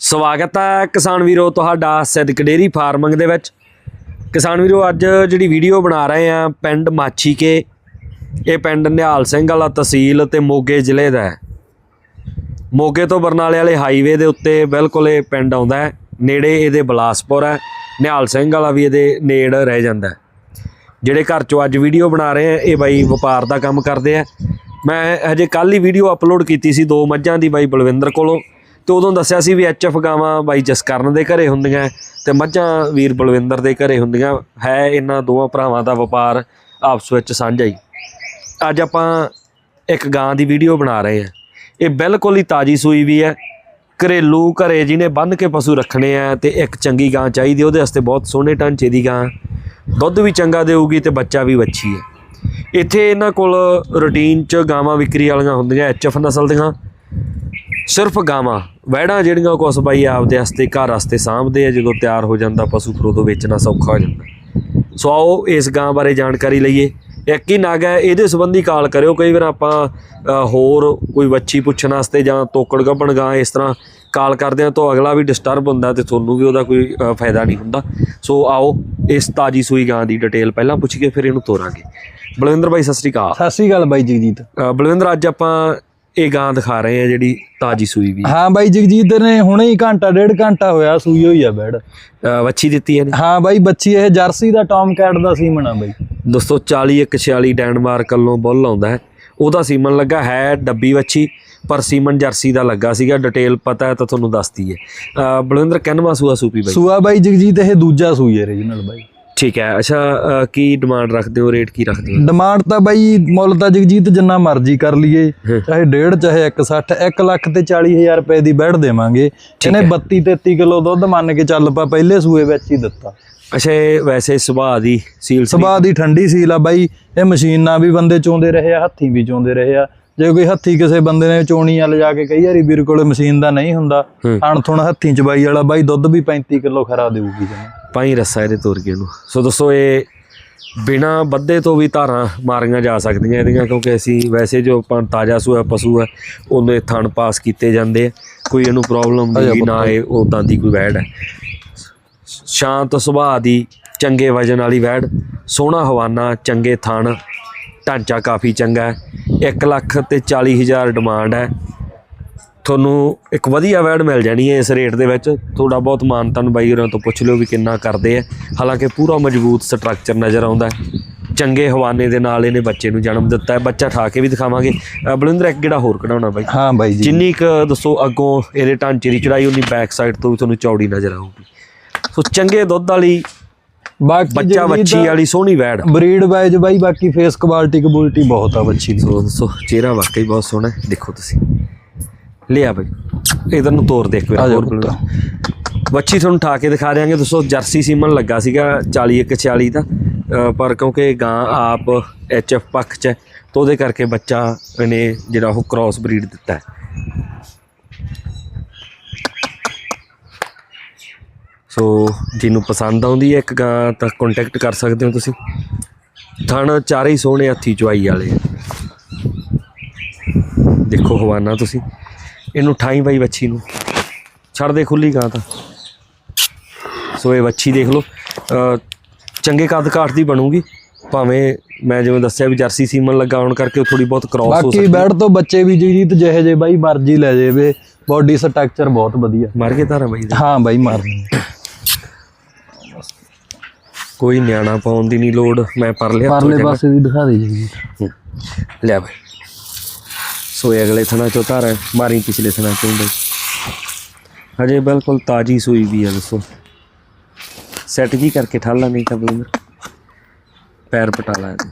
ਸਵਾਗਤ ਹੈ ਕਿਸਾਨ ਵੀਰੋ ਤੁਹਾਡਾ ਸਿੱਧਕ ਡੇਰੀ ਫਾਰਮਿੰਗ ਦੇ ਵਿੱਚ। ਕਿਸਾਨ ਵੀਰੋ, ਅੱਜ ਜਿਹੜੀ ਵੀਡੀਓ ਬਣਾ ਰਹੇ ਆ ਪਿੰਡ ਮਾਛੀ ਕੇ ਇਹ ਪਿੰਡ ਨਿਹਾਲ ਸਿੰਘ ਵਾਲਾ ਤਹਿਸੀਲ ਤੇ ਮੋਗੇ ਜ਼ਿਲ੍ਹੇ ਦਾ ਹੈ। ਮੋਗੇ ਤੋਂ ਬਰਨਾਲੇ ਵਾਲੇ ਹਾਈਵੇ ਦੇ ਉੱਤੇ ਬਿਲਕੁਲ ਇਹ ਪਿੰਡ ਆਉਂਦਾ ਹੈ। ਨੇੜੇ ਇਹਦੇ ਬਲਾਸਪੁਰ ਹੈ। ਨਿਹਾਲ ਸਿੰਘ ਵਾਲਾ ਵੀ ਇਹਦੇ ਨੇੜ ਰਹਿ ਜਾਂਦਾ ਜਿਹੜੇ ਘਰ ਚੋਂ ਅੱਜ ਵੀਡੀਓ ਬਣਾ ਰਹੇ ਆ ਇਹ ਬਾਈ ਵਪਾਰ ਦਾ ਕੰਮ ਕਰਦੇ ਆ। ਮੈਂ ਹਜੇ ਕੱਲ ਹੀ ਵੀਡੀਓ ਅਪਲੋਡ ਕੀਤੀ ਸੀ ਦੋ ਮੱਝਾਂ ਦੀ ਬਾਈ ਬਲਵਿੰਦਰ ਕੋਲੋਂ। ਤੇ ਉਦੋਂ ਦੱਸਿਆ ਸੀ ਵੀ ਐਚਐਫ ਗਾਵਾਂ ਬਾਈ ਜਸਕਰਨ ਦੇ ਘਰੇ ਹੁੰਦੀਆਂ ਤੇ ਮੱਝਾਂ ਵੀਰ ਬਲਵਿੰਦਰ ਦੇ ਘਰੇ ਹੁੰਦੀਆਂ ਹੈ, ਇਹਨਾਂ ਦੋਵਾਂ ਭਰਾਵਾਂ ਦਾ ਵਪਾਰ ਆਪਸ ਵਿੱਚ ਸਾਂਝਾ ਹੀ। ਅੱਜ ਆਪਾਂ ਇੱਕ ਗਾਂ ਦੀ ਵੀਡੀਓ ਬਣਾ ਰਹੇ ਹਾਂ। ਇਹ ਬਿਲਕੁਲ ਹੀ ਤਾਜੀ ਸੂਈ ਵੀ ਹੈ। ਘਰੇਲੂ ਘਰੇ ਜਿਹਨੇ ਬੰਨ ਕੇ ਪਸ਼ੂ ਰੱਖਣੇ ਆ ਤੇ ਇੱਕ ਚੰਗੀ ਗਾਂ ਚਾਹੀਦੀ ਉਹਦੇ ਵਾਸਤੇ ਬਹੁਤ ਸੋਹਣੇ ਢਾਂਚੇ ਦੀ ਗਾਂ। ਦੁੱਧ ਵੀ ਚੰਗਾ ਦੇਊਗੀ ਤੇ ਬੱਚਾ ਵੀ ਵੱਛੀ ਹੈ। ਇੱਥੇ ਇਹਨਾਂ ਕੋਲ ਰੂਟੀਨ ਚ ਗਾਵਾਂ ਵਿਕਰੀ ਵਾਲੀਆਂ ਹੁੰਦੀਆਂ ਐਚਐਫ ਨਸਲ ਦੀਆਂ। ਸਿਰਫ ਗਾਵਾਂ ਵੈੜਾਂ ਜਿਹੜੀਆਂ ਕੁਛ ਬਾਈ ਆਪਦੇ ਵਾਸਤੇ ਘਰ ਵਾਸਤੇ ਸਾਂਭਦੇ ਆ ਜਦੋਂ ਤਿਆਰ ਹੋ ਜਾਂਦਾ ਪਸ਼ੂ ਫਿਰ ਉਦੋਂ ਵੇਚਣਾ ਸੌਖਾ ਹੋ ਜਾਂਦਾ। ਸੋ ਆਓ ਇਸ ਗਾਂ ਬਾਰੇ ਜਾਣਕਾਰੀ ਲਈਏ। ਇੱਕ ਹੀ ਨਗ ਹੈ ਇਹਦੇ ਸੰਬੰਧੀ ਕਾਲ ਕਰਿਓ। ਕਈ ਵਾਰ ਆਪਾਂ ਹੋਰ ਕੋਈ ਵੱਛੀ ਪੁੱਛਣ ਵਾਸਤੇ ਜਾਂ ਤੋਕੜ ਗੱਭਣ ਗਾਂ ਇਸ ਤਰ੍ਹਾਂ ਕਾਲ ਕਰਦੇ ਆ ਤਾਂ ਅਗਲਾ ਵੀ ਡਿਸਟਰਬ ਹੁੰਦਾ ਤੇ ਤੁਹਾਨੂੰ ਵੀ ਉਹਦਾ ਕੋਈ ਫਾਇਦਾ ਨਹੀਂ ਹੁੰਦਾ। ਸੋ ਆਓ ਇਸ ਤਾਜੀ ਸੂਈ ਗਾਂ ਦੀ ਡਿਟੇਲ ਪਹਿਲਾਂ ਪੁੱਛੀਏ ਫਿਰ ਇਹਨੂੰ ਤੋਰਾਂਗੇ। ਬਲਵਿੰਦਰ ਭਾਈ ਸਤਿ ਸ੍ਰੀ ਅਕਾਲ। ਸਤਿ ਸ੍ਰੀ ਅਕਾਲ ਬਾਈ ਜਗਜੀਤ। ਬਲਵਿੰਦਰ ਅੱਜ ਆਪਾਂ ਇਹ ਗਾਂ ਦਿਖਾ ਰਹੇ ਆ ਜਿਹੜੀ ਤਾਜੀ ਸੂਈ ਵੀ। ਹਾਂ ਬਾਈ ਜਗਜੀਤ ਨੇ ਹੁਣੇ ਹੀ ਘੰਟਾ ਡੇਢ ਘੰਟਾ ਹੋਇਆ ਸੂਈ ਹੋਈ ਆ ਬੈੜ ਵੱਛੀ ਦਿੱਤੀ ਇਹਨੇ। ਹਾਂ ਬਾਈ ਬੱਚੀ ਇਹ ਜਰਸੀ ਦਾ ਟੌਮ ਕੈਟ ਦਾ ਸੀਮਨ ਆ ਬਾਈ। ਦੋਸਤੋ 40 146 ਡੈਨਮਾਰਕ ਵੱਲੋਂ ਬੁੱਲ ਆਉਂਦਾ ਹੈ। ਉਹਦਾ ਸੀਮਨ ਲੱਗਾ ਹੈ ਡੱਬੀ ਵੱਛੀ ਪਰ ਸੀਮਨ ਜਰਸੀ ਦਾ ਲੱਗਾ ਸੀਗਾ। ਡਿਟੇਲ ਪਤਾ ਹੈ ਤਾਂ ਤੁਹਾਨੂੰ ਦੱਸਦੀ ਹੈ। ਬਲਵਿੰਦਰ ਕਿੰਨਵਾ ਸੂਆ ਸੂਪੀ ਬਾਈ? ਸੂਆ ਬਾਈ ਜਗਜੀਤ ਇਹ ਦੂਜਾ ਸੂਈ ਹੈ ਰੀਜਨਲ ਬਾਈ। ਠੀਕ ਹੈ ਅੱਛਾ ਕੀ ਡਿਮਾਂਡ ਰੱਖਦੇ ਹੋ ਰੇਟ ਕੀ ਰੱਖਦੇ ਹੋ? ਡਿਮਾਂਡ ਤਾਂ ਬਾਈ ਮੁੱਲ ਤਾਂ ਜਗਜੀਤ ਜਿੰਨਾ ਮਰਜ਼ੀ ਕਰ ਲਈਏ ਚਾਹੇ 1.5 ਚਾਹੇ 160 1 ਲੱਖ ਤੇ 40000 ਰੁਪਏ ਦੀ ਬੈੜ ਦੇਵਾਂਗੇ। ਇਹਨੇ 32 33 ਕਿਲੋ ਦੁੱਧ ਮੰਨ ਕੇ ਚੱਲ ਪਾ ਪਹਿਲੇ ਸੂਏ ਵਿੱਚ ਹੀ ਦਿੱਤਾ। ਅੱਛਾ ਇਹ ਵੈਸੇ ਸੁਭਾਅ ਦੀ ਸੀਲ ਸੁਭਾਅ ਦੀ ਠੰਡੀ ਸੀਲ ਆ ਬਾਈ ਇਹ ਮਸ਼ੀਨ ਨਾਲ ਵੀ ਬੰਦੇ ਚੋਂਦੇ ਰਹੇ ਆ ਹੱਥੀਂ ਵੀ ਚੋਂਦੇ ਰਹੇ ਆ। ਜੇ ਕੋਈ ਹੱਥੀ ਕਿਸੇ ਬੰਦੇ ਨੇ ਚੋਣੀ ਆ ਲਿਜਾ ਕੇ ਕਈ ਵਾਰੀ ਵੀਰ ਕੋਲੇ ਮਸ਼ੀਨ ਦਾ ਨਹੀਂ ਹੁੰਦਾ। ਅਣਥੁਣ ਹੱਥੀਂ ਚਬਾਈ ਵਾਲਾ ਬਾਈ ਦੁੱਧ ਵੀ 35 ਕਿਲੋ ਖਰਾ ਦੇਊਗੀ ਜਮਾ। ਪਾਈ ਰੱਸਾ ਇਹਦੇ ਤੋਰ ਕੇ ਨੂੰ ਸੋ ਦੋਸਤੋ ਇਹ ਬਿਨਾ ਬੱਦੇ ਤੋਂ ਵੀ ਧਾਰਾਂ ਮਾਰੀਆਂ ਜਾ ਸਕਦੀਆਂ ਇਹਦੀਆਂ ਕਿਉਂਕਿ ਅਸੀਂ ਵੈਸੇ ਜੋ ਆਪਾਂ ਤਾਜ਼ਾ ਸੂਆ ਪਸ਼ੂ ਹੈ ਉਹਦੇ ਥਣ ਪਾਸ ਕੀਤੇ ਜਾਂਦੇ ਆ। ਕੋਈ ਇਹਨੂੰ ਪ੍ਰੋਬਲਮ ਨਹੀਂ ਨਾ ਇਹ ਉਦਾਂ ਦੀ ਕੋਈ ਵੈੜ ਹੈ। ਸ਼ਾਂਤ ਸੁਭਾਅ ਦੀ ਚੰਗੇ ਵਜਨ ਵਾਲੀ ਵੈੜ ਸੋਹਣਾ ਹਵਾਨਾ ਚੰਗੇ ਥਣ ਢਾਂਚਾ ਕਾਫੀ ਚੰਗਾ ਹੈ। 1 ਲੱਖ ਤੇ 40 ਹਜ਼ਾਰ ਡਿਮਾਂਡ ਹੈ। ਤੁਹਾਨੂੰ ਇੱਕ ਵਧੀਆ ਵੈਡ ਮਿਲ ਜਾਣੀ ਹੈ ਇਸ ਰੇਟ ਦੇ ਵਿੱਚ। ਥੋੜਾ ਬਹੁਤ ਮਾਨਤਨ ਬਾਈ ਹੋਰਾਂ ਤੋਂ ਪੁੱਛ ਲਿਓ ਵੀ ਕਿੰਨਾ ਕਰਦੇ ਆ ਹਾਲਾਂਕਿ ਪੂਰਾ ਮਜ਼ਬੂਤ ਸਟਰਕਚਰ ਨਜ਼ਰ ਆਉਂਦਾ ਹੈ। ਚੰਗੇ ਹਵਾਨੇ ਦੇ ਨਾਲ ਇਹਨੇ ਬੱਚੇ ਨੂੰ ਜਨਮ ਦਿੱਤਾ ਹੈ। ਬੱਚਾ ਠਾ ਕੇ ਵੀ ਦਿਖਾਵਾਂਗੇ। ਬਲਿੰਦਰ ਇੱਕ ਜਿਹੜਾ ਹੋਰ ਕਢਾਉਣਾ ਬਾਈ? ਹਾਂ ਬਾਈ ਜੀ। ਜਿੰਨੀ ਕੁ ਦੱਸੋ ਅੱਗੋਂ ਇਹਦੇ ਢਾਂਚੇ ਦੀ ਚੜਾਈ ਉਨੀ ਬੈਕ ਸਾਈਡ ਤੋਂ ਵੀ ਤੁਹਾਨੂੰ ਚੌੜੀ ਨਜ਼ਰ ਆਊਗੀ। ਸੋ ਚੰਗੇ ਦੁੱਧ ਵਾਲੀ ਬਾਕੀ ਬੱਚਾ ਵੱਛੀ ਵਾਲੀ ਸੋਹਣੀ ਵੈੜ। ਬਰੀਡ ਵਾਈਜ਼ ਬਾਈ ਬਾਕੀ ਫੇਸ ਕੁਆਲਿਟੀ ਕਬੂਲਟੀ ਬਹੁਤ ਆ ਬੱਚੀ ਦੀ। ਸੋ ਦੱਸੋ ਚਿਹਰਾ ਵਾਕਈ ਬਹੁਤ ਸੋਹਣਾ ਹੈ। ਦੇਖੋ ਤੁਸੀਂ। ਲਿਆ ਬਈ। ਇਧਰ ਨੂੰ ਤੋਰ ਦੇਖ ਜਾ ਹੋਰ। ਵੱਛੀ ਤੁਹਾਨੂੰ ਠਾ ਕੇ ਦਿਖਾ ਦਿਆਂਗੇ। ਦੋਸਤੋ ਜਰਸੀ ਸੀਮਨ ਲੱਗਾ ਸੀਗਾ 40 ਇੱਕ 46 ਦਾ। ਪਰ ਕਿਉਂਕਿ ਗਾਂ ਆਪ ਐਚਐਫ ਪੱਖ ਚ ਹੈ, ਤਾਂ ਉਹਦੇ ਕਰਕੇ ਬੱਚਾ ਇਹਨੇ ਜਿਹੜਾ ਉਹ ਕ੍ਰਾਸ ਬਰੀਡ ਦਿੱਤਾ ਹੈ। ਸੋ ਜਿਹਨੂੰ ਪਸੰਦ ਆਉਂਦੀ ਹੈ ਇੱਕ ਗਾਂ ਤਾਂ ਕੰਟੈਕਟ ਕਰ ਸਕਦੇ ਹੋ ਤੁਸੀਂ। ਥਣ ਚਾਰੇ ਹੀ ਸੋਹਣੇ ਹੱਥੀ ਚੁਆਈ ਵਾਲੇ ਦੇਖੋ ਹਵਾਨਾ ਤੁਸੀਂ। ਇਹਨੂੰ ਠਾਈ ਬਾਈ ਵੱਛੀ ਨੂੰ। ਛੱਡ ਦੇ ਖੁੱਲੀ ਗਾਂ ਤਾਂ। ਸੋ ਇਹ ਵੱਛੀ ਦੇਖ ਲਓ। ਚੰਗੇ ਕੱਦ ਕਾਠ ਦੀ ਬਣੂਗੀ। ਭਾਵੇਂ ਮੈਂ ਜਿਵੇਂ ਦੱਸਿਆ ਵੀ ਜਰਸੀ ਸੀਮਨ ਲੱਗਾ ਹੋਣ ਕਰਕੇ ਥੋੜੀ ਬਹੁਤ ਕ੍ਰਾਸ ਹੋ ਬਾਕੀ ਸਕਦੀ ਬੈਡ ਤੋਂ ਬੱਚੇ ਵੀ ਜਗਜੀਤ ਜਿਹੇ ਜੇ ਬਾਈ ਮਰਜ਼ੀ ਲੈ ਜਾਵੇ। ਬਾਡੀ ਸਟਰਕਚਰ ਬਹੁਤ ਵਧੀਆ। ਮਰ ਗਏ ਤਾਰਾ ਬਾਈ ਹਾਂ ਬਾਈ ਮਾਰਨੀ ਕੋਈ ਨਿਆਣਾ ਪਾਉਣ ਦੀ ਨਹੀਂ ਲੋੜ ਮੈਂ ਪਰ ਲਿਆ ਪਰਲੇ ਪਾਸੇ ਦੀ ਦਿਖਾ ਦੇ ਜੀ। ਲੈ ਬਾਈ। ਸੋ ਇਹ ਅਗਲੇ ਥਣਾ ਚੋਂ ਧਾਰ ਮਾਰੀ ਪਿਛਲੇ ਥਣਾ ਚੋਂ ਬਾਈ। ਹਜੇ ਬਿਲਕੁਲ ਤਾਜੀ ਸੂਈ ਵੀ ਹੈ ਦੱਸੋ। ਸੈੱਟ ਜੀ ਕਰਕੇ ਠਾਲਾ ਨਹੀਂ ਤਾਂ ਬਲੂਰ ਪੈਰ ਪਟਾ ਲਾ ਇਹਦੇ।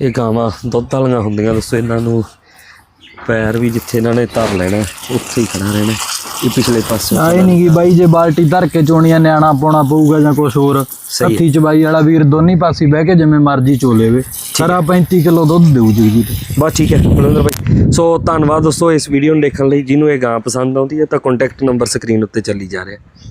ਇਹ ਗਾਵਾਂ ਦੁੱਧ ਵਾਲੀਆਂ ਹੁੰਦੀਆਂ ਦੱਸੋ ਇਹਨਾਂ ਨੂੰ ਪੈਰ ਵੀ ਜਿੱਥੇ ਇਹਨਾਂ ਨੇ ਧਰ ਲੈਣਾ ਉੱਥੇ ਹੀ ਖੜਾ ਰਹਿਣਾ। ਇਹ ਪਿਛਲੇ ਪਾਸੇ ਆਏ ਨਹੀਂ ਕਿ ਬਾਈ ਜੇ ਬਾਲਟੀ ਧਰ ਕੇ ਚੋਣੀਆਂ ਨਿਆਣਾ ਪਾਉਣਾ ਪਊਗਾ ਜਾਂ ਕੁਝ ਹੋਰ। ਹੱਥੀ ਚਬਾਈ ਵਾਲਾ ਵੀਰ ਦੋਨੀ ਪਾਸੇ ਬਹਿ ਕੇ ਜਿਵੇਂ ਮਰਜ਼ੀ ਚੋ ਲੇਵੇ ਖਰਾ 35 ਕਿਲੋ ਦੁੱਧ ਦੇਊ ਜੀ ਤੇ। ਬਸ ਠੀਕ ਹੈ ਬਲਵਿੰਦਰ ਭਾਈ ਸੋ ਧੰਨਵਾਦ ਦੋਸਤੋ ਇਸ ਵੀਡੀਓ ਨੂੰ ਦੇਖਣ ਲਈ ਜਿਹਨੂੰ ਇਹ ਗਾਂ ਪਸੰਦ ਆਉਂਦੀ ਹੈ ਤਾਂ ਕੰਟੈਕਟ ਨੰਬਰ ਸਕਰੀਨ ਉੱਤੇ ਚੱਲੀ ਜਾ ਰਿਹਾ।